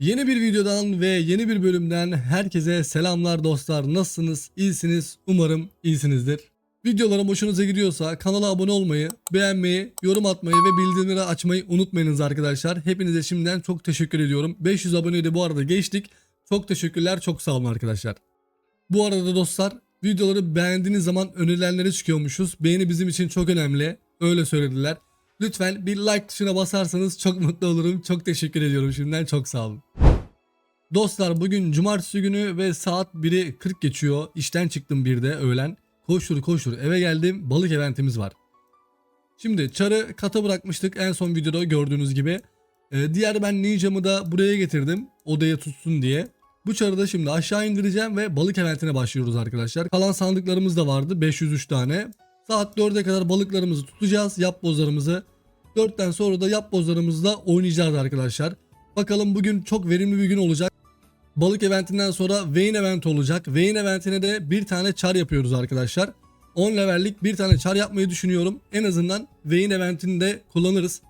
Yeni bir videodan ve yeni bir bölümden herkese selamlar dostlar. Nasılsınız? İyisiniz? Umarım iyisinizdir. Videolarım hoşunuza gidiyorsa kanala abone olmayı, beğenmeyi, yorum atmayı ve bildirimleri açmayı unutmayınız arkadaşlar. Hepinize şimdiden çok teşekkür ediyorum. 500 aboneyi de bu arada geçtik. Çok teşekkürler, çok sağ olun arkadaşlar. Bu arada dostlar videoları beğendiğiniz zaman önerilenlere çıkıyormuşuz. Beğeni bizim için çok önemli. Öyle söylediler. Lütfen bir like tuşuna basarsanız çok mutlu olurum. Çok teşekkür ediyorum şimdiden çok sağ olun. Dostlar bugün cumartesi günü ve saat 1'i 40 geçiyor. İşten çıktım bir de öğlen. Koştur koştur eve geldim balık eventimiz var. Şimdi çarı kata bırakmıştık en son videoda gördüğünüz gibi. Ee, diğer ben ninjamı da buraya getirdim odaya tutsun diye. Bu çarı da şimdi aşağı indireceğim ve balık eventine başlıyoruz arkadaşlar. Kalan sandıklarımız da vardı 503 tane. Saat 4'e kadar balıklarımızı tutacağız yap bozlarımızı. 4'ten sonra da yap bozlarımızla oynayacağız arkadaşlar. Bakalım bugün çok verimli bir gün olacak. Balık eventinden sonra Vayne event olacak. Vayne eventine de bir tane çar yapıyoruz arkadaşlar. 10 levellik bir tane çar yapmayı düşünüyorum. En azından Vayne eventini de kullanırız.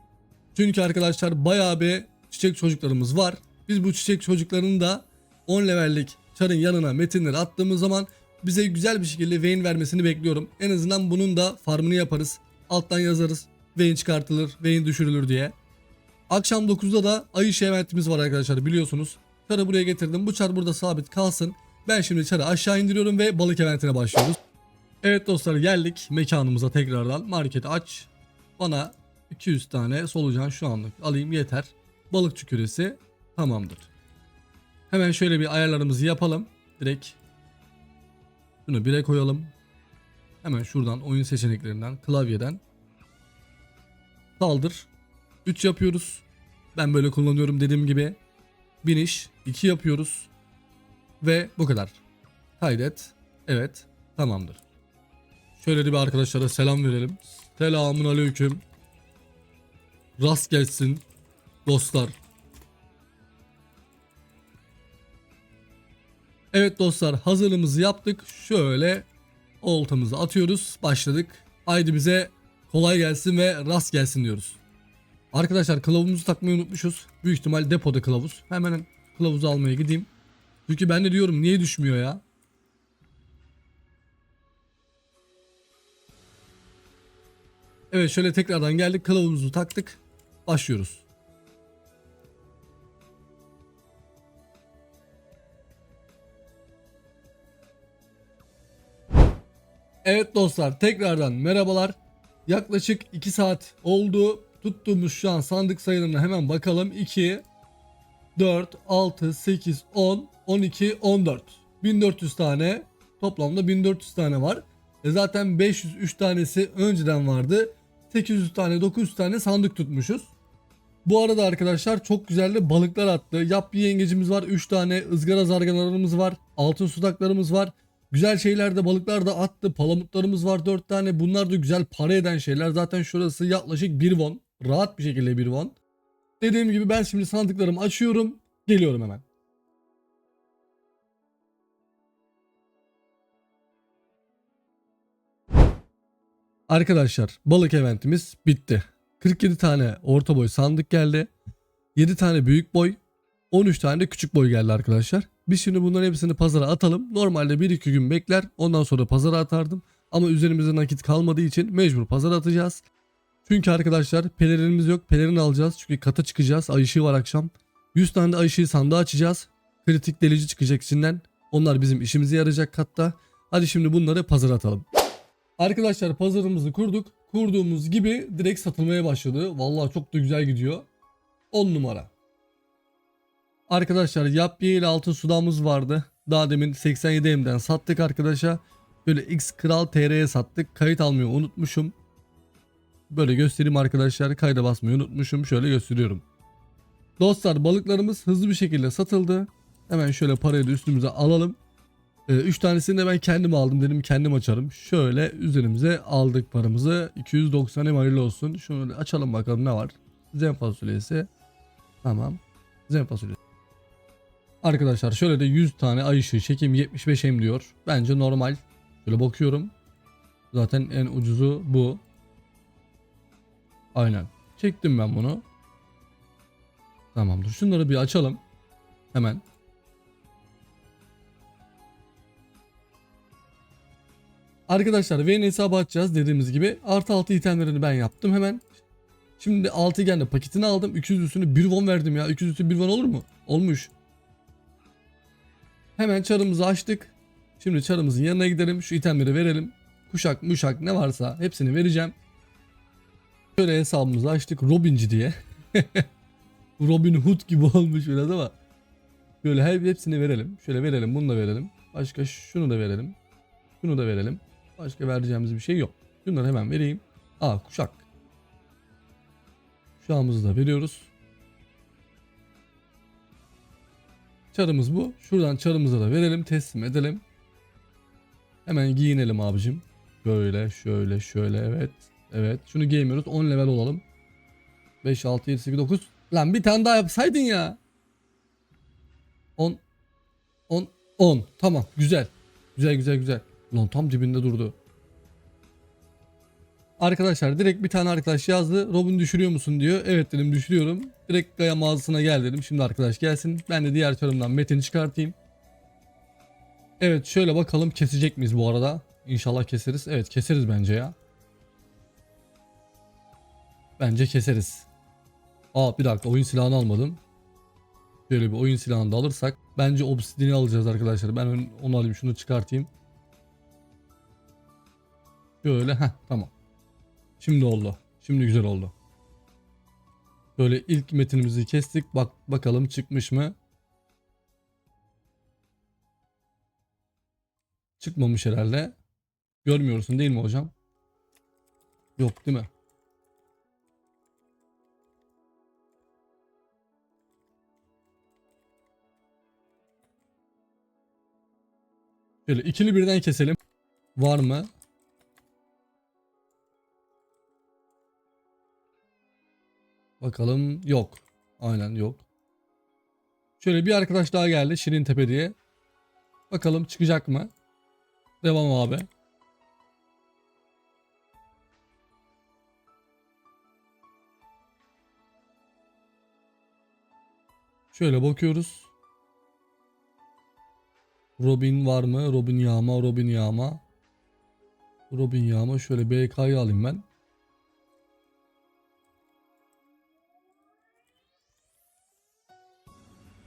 Çünkü arkadaşlar bayağı bir çiçek çocuklarımız var. Biz bu çiçek çocuklarını da 10 levellik çarın yanına metinleri attığımız zaman bize güzel bir şekilde Vayne vermesini bekliyorum. En azından bunun da farmını yaparız. Alttan yazarız. Vayne çıkartılır, Vayne düşürülür diye. Akşam 9'da da ay ışığı var arkadaşlar biliyorsunuz. Çarı buraya getirdim. Bu çar burada sabit kalsın. Ben şimdi çarı aşağı indiriyorum ve balık eventine başlıyoruz. Evet dostlar geldik mekanımıza tekrardan. Marketi aç. Bana 200 tane solucan şu anlık alayım yeter. Balıkçı küresi tamamdır. Hemen şöyle bir ayarlarımızı yapalım. Direkt şunu 1'e koyalım. Hemen şuradan oyun seçeneklerinden klavyeden saldır 3 yapıyoruz. Ben böyle kullanıyorum dediğim gibi. Biniş 2 yapıyoruz. Ve bu kadar. Kaydet. Evet. Tamamdır. Şöyle bir arkadaşlara selam verelim. Selamun aleyküm. Rast gelsin. Dostlar. Evet dostlar hazırlığımızı yaptık. Şöyle oltamızı atıyoruz. Başladık. Haydi bize kolay gelsin ve rast gelsin diyoruz. Arkadaşlar kılavuzumuzu takmayı unutmuşuz. Büyük ihtimal depoda kılavuz. Hemen kılavuzu almaya gideyim. Çünkü ben de diyorum niye düşmüyor ya? Evet şöyle tekrardan geldik kılavuzumuzu taktık. Başlıyoruz. Evet dostlar tekrardan merhabalar. Yaklaşık 2 saat oldu. Tuttuğumuz şu an sandık sayılarına hemen bakalım. 2, 4, 6, 8, 10, 12, 14. 1400 tane toplamda 1400 tane var. E zaten 503 tanesi önceden vardı. 800 tane 900 tane sandık tutmuşuz. Bu arada arkadaşlar çok güzel de balıklar attı. Yap bir yengecimiz var. 3 tane ızgara zargalarımız var. Altın sudaklarımız var. Güzel şeyler de balıklar da attı. Palamutlarımız var 4 tane. Bunlar da güzel para eden şeyler. Zaten şurası yaklaşık 1 won. Rahat bir şekilde 1 won. Dediğim gibi ben şimdi sandıklarımı açıyorum. Geliyorum hemen. Arkadaşlar balık eventimiz bitti. 47 tane orta boy sandık geldi. 7 tane büyük boy. 13 tane de küçük boy geldi arkadaşlar. Biz şimdi bunların hepsini pazara atalım. Normalde 1-2 gün bekler. Ondan sonra pazara atardım. Ama üzerimizde nakit kalmadığı için mecbur pazara atacağız. Çünkü arkadaşlar pelerinimiz yok. Pelerin alacağız. Çünkü kata çıkacağız. Ay ışığı var akşam. 100 tane de ay ışığı sandığa açacağız. Kritik delici çıkacak içinden. Onlar bizim işimize yarayacak katta. Hadi şimdi bunları pazara atalım. Arkadaşlar pazarımızı kurduk. Kurduğumuz gibi direkt satılmaya başladı. Vallahi çok da güzel gidiyor. 10 numara. Arkadaşlar yap bir ile altın sudamız vardı. Daha demin 87 M'den sattık arkadaşa. Böyle X Kral TR'ye sattık. Kayıt almayı unutmuşum. Böyle göstereyim arkadaşlar. Kayda basmayı unutmuşum. Şöyle gösteriyorum. Dostlar balıklarımız hızlı bir şekilde satıldı. Hemen şöyle parayı da üstümüze alalım. 3 tanesini de ben kendim aldım dedim kendim açarım. Şöyle üzerimize aldık paramızı. 290 em hayırlı olsun. Şunu açalım bakalım ne var. Zen fasulyesi. Tamam. Zen fasulyesi. Arkadaşlar şöyle de 100 tane ay ışığı çekeyim 75 em diyor. Bence normal. Şöyle bakıyorum. Zaten en ucuzu bu. Aynen. Çektim ben bunu. Tamamdır. Şunları bir açalım. Hemen. Arkadaşlar V'nin hesabı açacağız dediğimiz gibi. Artı 6 itemlerini ben yaptım hemen. Şimdi altıgen de paketini aldım. 200 üstünü 1 won verdim ya. 200 üstü 1 won olur mu? Olmuş. Hemen çarımızı açtık. Şimdi çarımızın yanına gidelim. Şu itemleri verelim. Kuşak muşak ne varsa hepsini vereceğim. Şöyle hesabımızı açtık. Robinci diye. Robin Hood gibi olmuş biraz ama. Böyle her hepsini verelim. Şöyle verelim. Bunu da verelim. Başka şunu da verelim. Şunu da verelim. Başka vereceğimiz bir şey yok. Şunları hemen vereyim. Aa kuşak. Kuşağımızı da veriyoruz. Çarımız bu. Şuradan çarımıza da verelim. Teslim edelim. Hemen giyinelim abicim. Böyle şöyle şöyle evet. Evet. Şunu giymiyoruz. 10 level olalım. 5, 6, 7, 8, 9. Lan bir tane daha yapsaydın ya. 10. 10. 10. Tamam. Güzel. Güzel güzel güzel. Lan tam dibinde durdu. Arkadaşlar direkt bir tane arkadaş yazdı. Robin düşürüyor musun diyor. Evet dedim düşürüyorum. Direkt Gaya mağazasına gel dedim. Şimdi arkadaş gelsin. Ben de diğer çarımdan Metin'i çıkartayım. Evet şöyle bakalım kesecek miyiz bu arada? İnşallah keseriz. Evet keseriz bence ya. Bence keseriz. Aa bir dakika oyun silahını almadım. Şöyle bir oyun silahını da alırsak. Bence obsidini alacağız arkadaşlar. Ben onu alayım şunu çıkartayım. Şöyle heh tamam. Şimdi oldu. Şimdi güzel oldu. Böyle ilk metinimizi kestik. Bak bakalım çıkmış mı? Çıkmamış herhalde. Görmüyorsun değil mi hocam? Yok değil mi? Şöyle ikili birden keselim. Var mı? Bakalım yok. Aynen yok. Şöyle bir arkadaş daha geldi Şirin Tepe diye. Bakalım çıkacak mı? Devam abi. Şöyle bakıyoruz. Robin var mı? Robin yağma, Robin yağma. Robin yağma. Şöyle BK'yı alayım ben.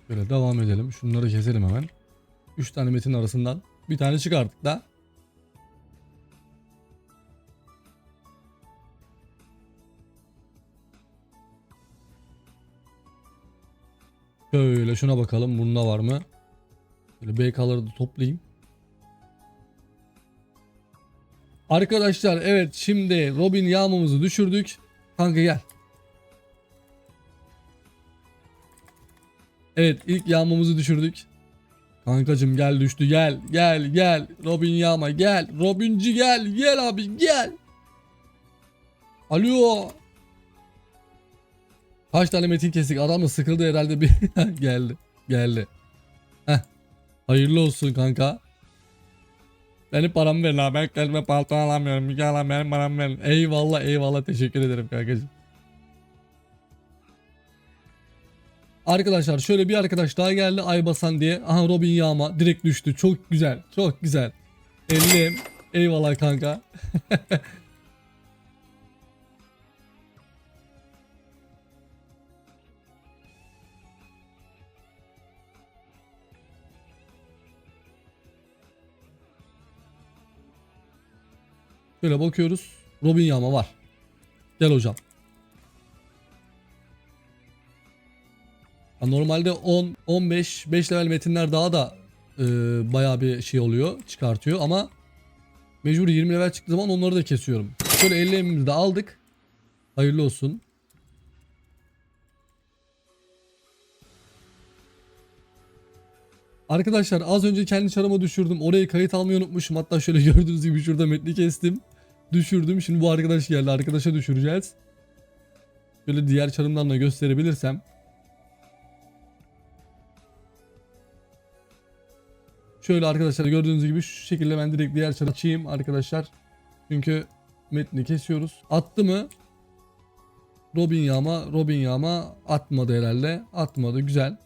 Şöyle devam edelim. Şunları keselim hemen. 3 tane metin arasından bir tane çıkarttık da. Şöyle şuna bakalım bunda var mı? Böyle BK'ları da toplayayım. Arkadaşlar evet şimdi Robin yağmamızı düşürdük. Kanka gel. Evet ilk yağmamızı düşürdük. Kankacım gel düştü gel gel gel. Robin yağma gel. Robinci gel gel abi gel. Alo. Kaç tane metin kestik adam da sıkıldı herhalde bir geldi geldi. Heh. Hayırlı olsun kanka. Benim paramı verin abi. Ben kendime palton alamıyorum. Bir alam benim paramı verin. Eyvallah eyvallah teşekkür ederim kankacığım. Arkadaşlar şöyle bir arkadaş daha geldi Aybasan diye. Aha Robin Yağma direkt düştü. Çok güzel. Çok güzel. Ellim. Eyvallah kanka. Şöyle bakıyoruz. Robin Yağma var. Gel hocam. Normalde 10, 15, 5 level metinler daha da e, bayağı bir şey oluyor, çıkartıyor ama mecbur 20 level çıktığı zaman onları da kesiyorum. Şöyle 50 emimizi de aldık. Hayırlı olsun. Arkadaşlar az önce kendi çarıma düşürdüm. Orayı kayıt almayı unutmuşum. Hatta şöyle gördüğünüz gibi şurada metni kestim. Düşürdüm. Şimdi bu arkadaş geldi. Arkadaşa düşüreceğiz. Böyle diğer çarımdan da gösterebilirsem. Şöyle arkadaşlar gördüğünüz gibi şu şekilde ben direkt diğer çarı açayım arkadaşlar. Çünkü metni kesiyoruz. Attı mı? Robin yağma, Robin yağma atmadı herhalde. Atmadı güzel.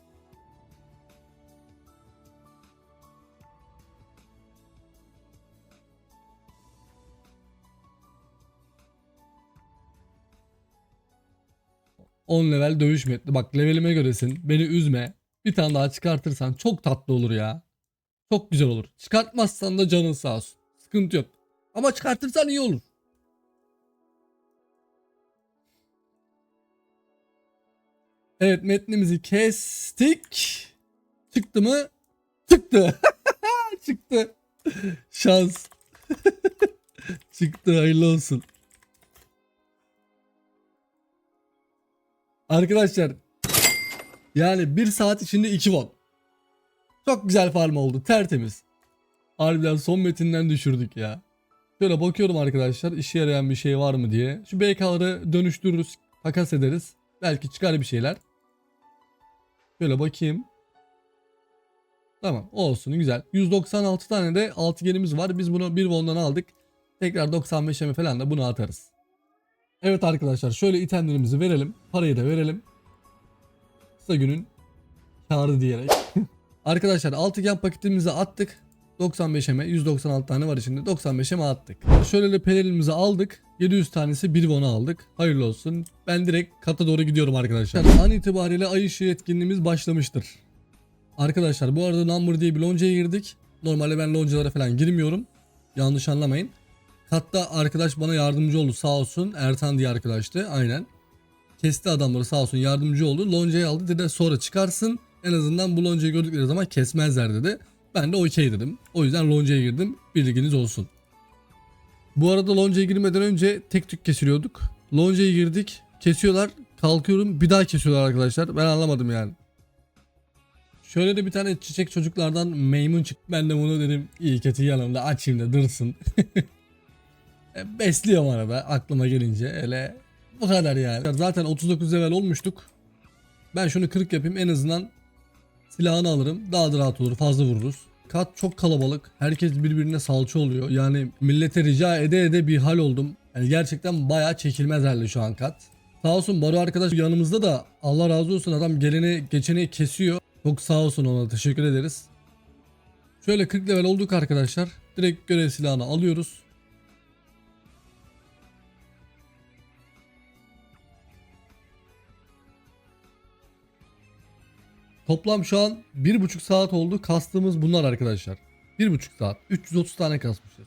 On level dövüş metni. Bak levelime göresin. Beni üzme. Bir tane daha çıkartırsan çok tatlı olur ya. Çok güzel olur. Çıkartmazsan da canın sağ olsun. Sıkıntı yok. Ama çıkartırsan iyi olur. Evet metnimizi kestik. Çıktı mı? Çıktı. Çıktı. Şans. Çıktı hayırlı olsun. Arkadaşlar yani bir saat içinde 2 won. Çok güzel farm oldu tertemiz. Harbiden son metinden düşürdük ya. Şöyle bakıyorum arkadaşlar işe yarayan bir şey var mı diye. Şu BK'ları dönüştürürüz takas ederiz. Belki çıkar bir şeyler. Şöyle bakayım. Tamam olsun güzel. 196 tane de altıgenimiz var. Biz bunu 1 won'dan aldık. Tekrar 95'e falan da bunu atarız. Evet arkadaşlar şöyle itemlerimizi verelim. Parayı da verelim. Kısa günün karı diyerek. arkadaşlar altıgen paketimizi attık. 95'eme 196 tane var içinde 95'eme attık. Şöyle de pelerimizi aldık. 700 tanesi 1 won'a aldık. Hayırlı olsun. Ben direkt kata doğru gidiyorum arkadaşlar. An itibariyle ay ışığı etkinliğimiz başlamıştır. Arkadaşlar bu arada Number diye bir loncaya girdik. Normalde ben loncalara falan girmiyorum. Yanlış anlamayın. Hatta arkadaş bana yardımcı oldu sağ olsun. Ertan diye arkadaştı aynen. Kesti adamları sağ olsun yardımcı oldu. Loncayı aldı dedi sonra çıkarsın. En azından bu loncayı gördükleri zaman kesmezler dedi. Ben de okey dedim. O yüzden loncaya girdim. Bilginiz olsun. Bu arada loncaya girmeden önce tek tük kesiliyorduk. Loncaya girdik. Kesiyorlar. Kalkıyorum. Bir daha kesiyorlar arkadaşlar. Ben anlamadım yani. Şöyle de bir tane çiçek çocuklardan meymun çıktı. Ben de bunu dedim iyi kötü yanımda açayım da dursun. E, Besliyorum arada aklıma gelince. Öyle bu kadar yani. Zaten 39 level olmuştuk. Ben şunu 40 yapayım en azından silahını alırım. Daha da rahat olur fazla vururuz. Kat çok kalabalık. Herkes birbirine salça oluyor. Yani millete rica ede ede bir hal oldum. Yani gerçekten bayağı çekilmez halde şu an kat. Sağ olsun Baro arkadaş yanımızda da Allah razı olsun adam geleni geçeni kesiyor. Çok sağ olsun ona teşekkür ederiz. Şöyle 40 level olduk arkadaşlar. Direkt görev silahını alıyoruz. Toplam şu an 1,5 saat oldu. Kastığımız bunlar arkadaşlar. 1,5 saat. 330 tane kasmışız.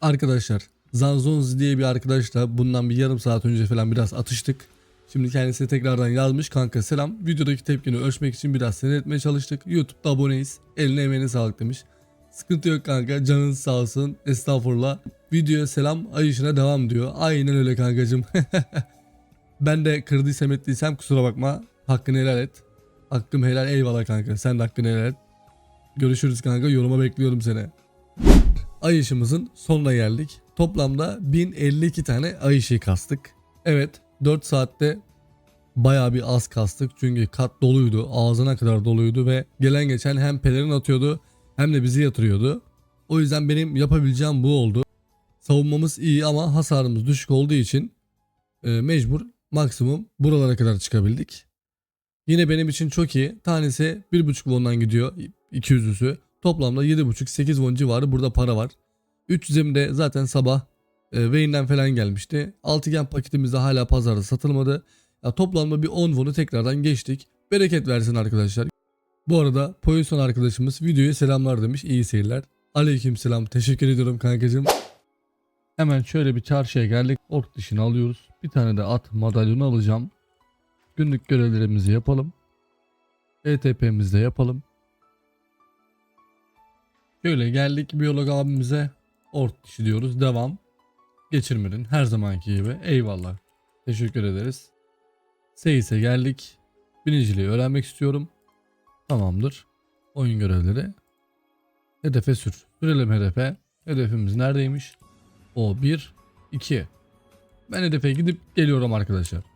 Arkadaşlar Zanzonzi diye bir arkadaşla bundan bir yarım saat önce falan biraz atıştık. Şimdi kendisi tekrardan yazmış kanka selam. Videodaki tepkini ölçmek için biraz seyretmeye çalıştık. YouTube'da aboneyiz. Eline emeğine sağlık demiş. Sıkıntı yok kanka canınız sağ olsun. Estağfurullah. Videoya selam ay işine devam diyor. Aynen öyle kankacım. ben de kırdıysam ettiysem kusura bakma. Hakkını helal et. Hakkım helal eyvallah kanka. Sen de hakkını helal. Görüşürüz kanka. Yoruma bekliyorum seni. Ay ışığımızın sonuna geldik. Toplamda 1052 tane ay ışığı kastık. Evet 4 saatte bayağı bir az kastık. Çünkü kat doluydu. Ağzına kadar doluydu ve gelen geçen hem pelerin atıyordu hem de bizi yatırıyordu. O yüzden benim yapabileceğim bu oldu. Savunmamız iyi ama hasarımız düşük olduğu için e, mecbur maksimum buralara kadar çıkabildik. Yine benim için çok iyi. Tanesi 1.5 won'dan gidiyor 200'lüsü. Toplamda 7.5-8 won civarı burada para var. 300'im de zaten sabah e, Vayne'den falan gelmişti. Altıgen paketimiz de hala pazarda satılmadı. Ya toplamda bir 10 won'u tekrardan geçtik. Bereket versin arkadaşlar. Bu arada Poison arkadaşımız videoya selamlar demiş. İyi seyirler. Aleyküm selam. Teşekkür ediyorum kankacığım. Hemen şöyle bir çarşıya geldik. Ork dişini alıyoruz. Bir tane de at madalyonu alacağım. Günlük görevlerimizi yapalım. ETP'mizi de yapalım. Şöyle geldik biyolog abimize ort dişi diyoruz. Devam. Geçirmenin her zamanki gibi. Eyvallah. Teşekkür ederiz. Seyis'e geldik. Biniciliği öğrenmek istiyorum. Tamamdır. Oyun görevleri. Hedefe sür. Sürelim hedefe. Hedefimiz neredeymiş? O 1, 2. Ben hedefe gidip geliyorum arkadaşlar.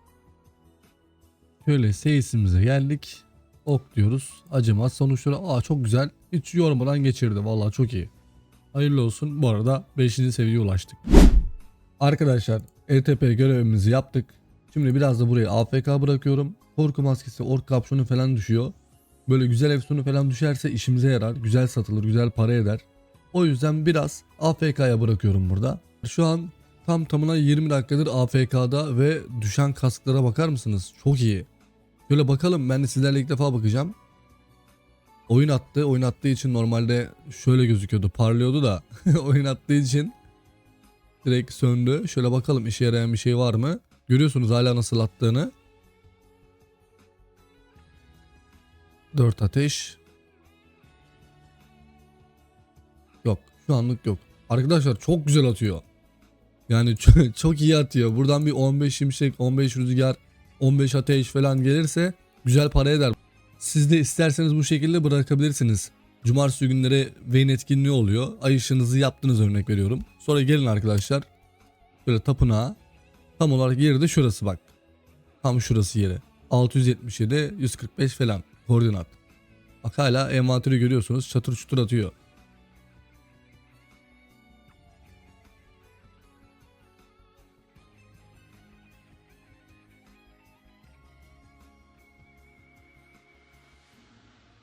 Şöyle seyisimize geldik. Ok diyoruz. Acımaz sonuçları. Aa çok güzel. Hiç yormadan geçirdi. Vallahi çok iyi. Hayırlı olsun. Bu arada 5. seviyeye ulaştık. Arkadaşlar ETP görevimizi yaptık. Şimdi biraz da burayı AFK bırakıyorum. Korku maskesi, ork kapşonu falan düşüyor. Böyle güzel efsunu falan düşerse işimize yarar. Güzel satılır, güzel para eder. O yüzden biraz AFK'ya bırakıyorum burada. Şu an tam tamına 20 dakikadır AFK'da ve düşen kasklara bakar mısınız? Çok iyi. Şöyle bakalım ben de sizlerle ilk defa bakacağım. Oyun attı. Oyun attığı için normalde şöyle gözüküyordu. Parlıyordu da oyun attığı için direkt söndü. Şöyle bakalım işe yarayan bir şey var mı? Görüyorsunuz hala nasıl attığını. 4 ateş. Yok. Şu anlık yok. Arkadaşlar çok güzel atıyor. Yani çok, iyi atıyor. Buradan bir 15 şimşek, 15 rüzgar, 15 ateş falan gelirse güzel para eder. Siz de isterseniz bu şekilde bırakabilirsiniz. Cumartesi günleri Vayne etkinliği oluyor. Ay ışığınızı yaptınız örnek veriyorum. Sonra gelin arkadaşlar. Böyle tapınağa. Tam olarak yeri de şurası bak. Tam şurası yeri. 677, 145 falan koordinat. Bak hala envanteri görüyorsunuz. Çatır çutur atıyor.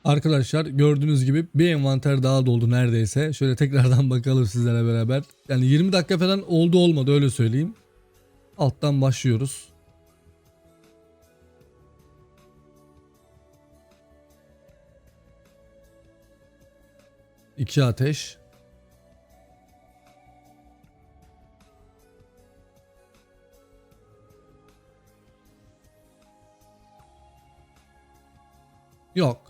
Arkadaşlar gördüğünüz gibi bir envanter daha doldu neredeyse. Şöyle tekrardan bakalım sizlerle beraber. Yani 20 dakika falan oldu olmadı öyle söyleyeyim. Alttan başlıyoruz. İki ateş. Yok.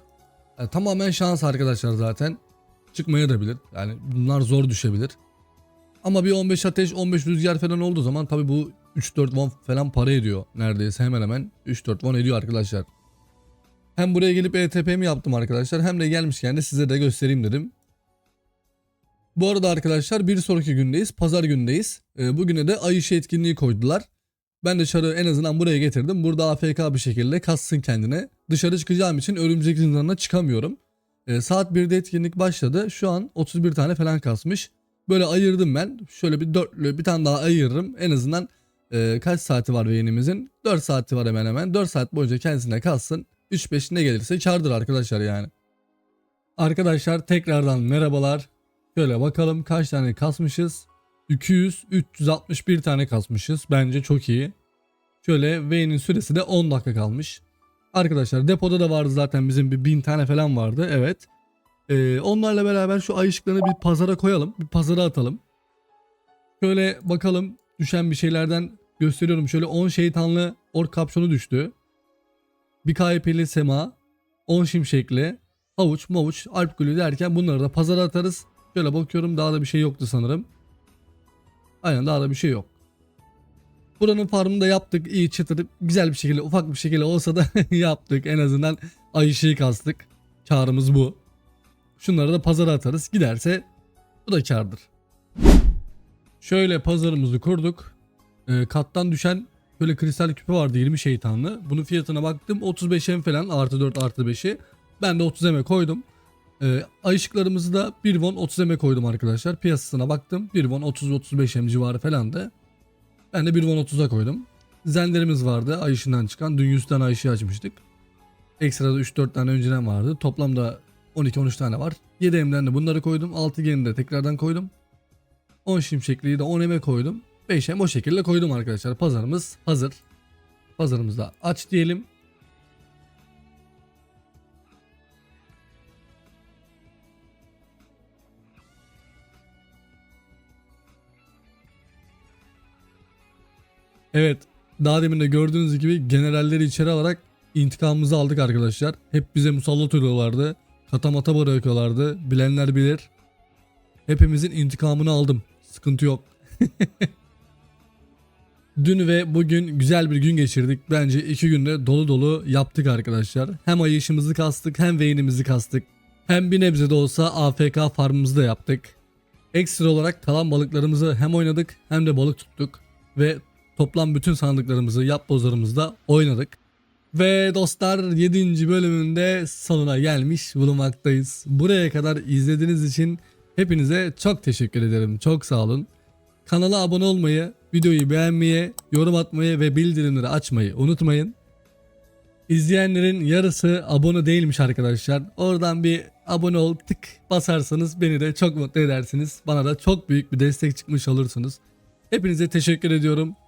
Yani tamamen şans arkadaşlar zaten. Çıkmaya da bilir. Yani bunlar zor düşebilir. Ama bir 15 ateş 15 rüzgar falan olduğu zaman tabi bu 3-4 won falan para ediyor. Neredeyse hemen hemen 3-4 won ediyor arkadaşlar. Hem buraya gelip ETP'mi yaptım arkadaşlar hem de gelmişken de size de göstereyim dedim. Bu arada arkadaşlar bir sonraki gündeyiz. Pazar gündeyiz. Ee, bugüne de ay etkinliği koydular. Ben de çarı en azından buraya getirdim. Burada AFK bir şekilde kassın kendine. Dışarı çıkacağım için örümcek zindanına çıkamıyorum. Ee, saat 1'de etkinlik başladı. Şu an 31 tane falan kasmış. Böyle ayırdım ben. Şöyle bir dörtlü bir tane daha ayırırım. En azından e, kaç saati var yayınımızın? 4 saati var hemen hemen. 4 saat boyunca kendisine kalsın. 3-5 ne gelirse kardır arkadaşlar yani. Arkadaşlar tekrardan merhabalar. Şöyle bakalım kaç tane kasmışız. 200 361 tane kasmışız. Bence çok iyi. Şöyle V'nin süresi de 10 dakika kalmış. Arkadaşlar depoda da vardı zaten bizim bir 1000 tane falan vardı. Evet. Ee, onlarla beraber şu ay ışıklarını bir pazara koyalım. Bir pazara atalım. Şöyle bakalım düşen bir şeylerden gösteriyorum. Şöyle 10 şeytanlı ork kapşonu düştü. Bir KYP'li sema. 10 şimşekli. Havuç, mavuç, alp gülü derken bunları da pazara atarız. Şöyle bakıyorum daha da bir şey yoktu sanırım. Aynen daha da bir şey yok. Buranın farmını da yaptık. iyi çıtır güzel bir şekilde ufak bir şekilde olsa da yaptık. En azından ay ışığı kastık. Karımız bu. Şunları da pazara atarız. Giderse bu da kardır. Şöyle pazarımızı kurduk. Ee, kattan düşen böyle kristal küpe vardı 20 şeytanlı. Bunun fiyatına baktım 35 em falan artı 4 artı 5'i. Ben de 30 eme koydum. Ee, ay ışıklarımızı da 1 won 30 eme koydum arkadaşlar. Piyasasına baktım 1 won 30-35 em civarı falandı. Ben de 1 won 30'a koydum. Zenlerimiz vardı ay ışığından çıkan. Dün 100 tane ay ışığı açmıştık. Ekstra da 3-4 tane önceden vardı. Toplamda 12-13 tane var. 7 emden de bunları koydum. 6 geni de tekrardan koydum. 10 şimşekliği de 10 eme koydum. 5 em o şekilde koydum arkadaşlar. Pazarımız hazır. Pazarımızda aç diyelim. Evet. Daha demin de gördüğünüz gibi generalleri içeri alarak intikamımızı aldık arkadaşlar. Hep bize musallat oluyorlardı. Katamata bırakıyorlardı. Bilenler bilir. Hepimizin intikamını aldım. Sıkıntı yok. Dün ve bugün güzel bir gün geçirdik. Bence iki günde dolu dolu yaptık arkadaşlar. Hem ay işimizi kastık hem Vayne'imizi kastık. Hem bir nebze de olsa AFK farmımızı da yaptık. Ekstra olarak kalan balıklarımızı hem oynadık hem de balık tuttuk. Ve toplam bütün sandıklarımızı yap bozlarımızda oynadık. Ve dostlar 7. bölümünde sonuna gelmiş bulunmaktayız. Buraya kadar izlediğiniz için hepinize çok teşekkür ederim. Çok sağ olun. Kanala abone olmayı, videoyu beğenmeyi, yorum atmayı ve bildirimleri açmayı unutmayın. İzleyenlerin yarısı abone değilmiş arkadaşlar. Oradan bir abone ol tık basarsanız beni de çok mutlu edersiniz. Bana da çok büyük bir destek çıkmış olursunuz. Hepinize teşekkür ediyorum.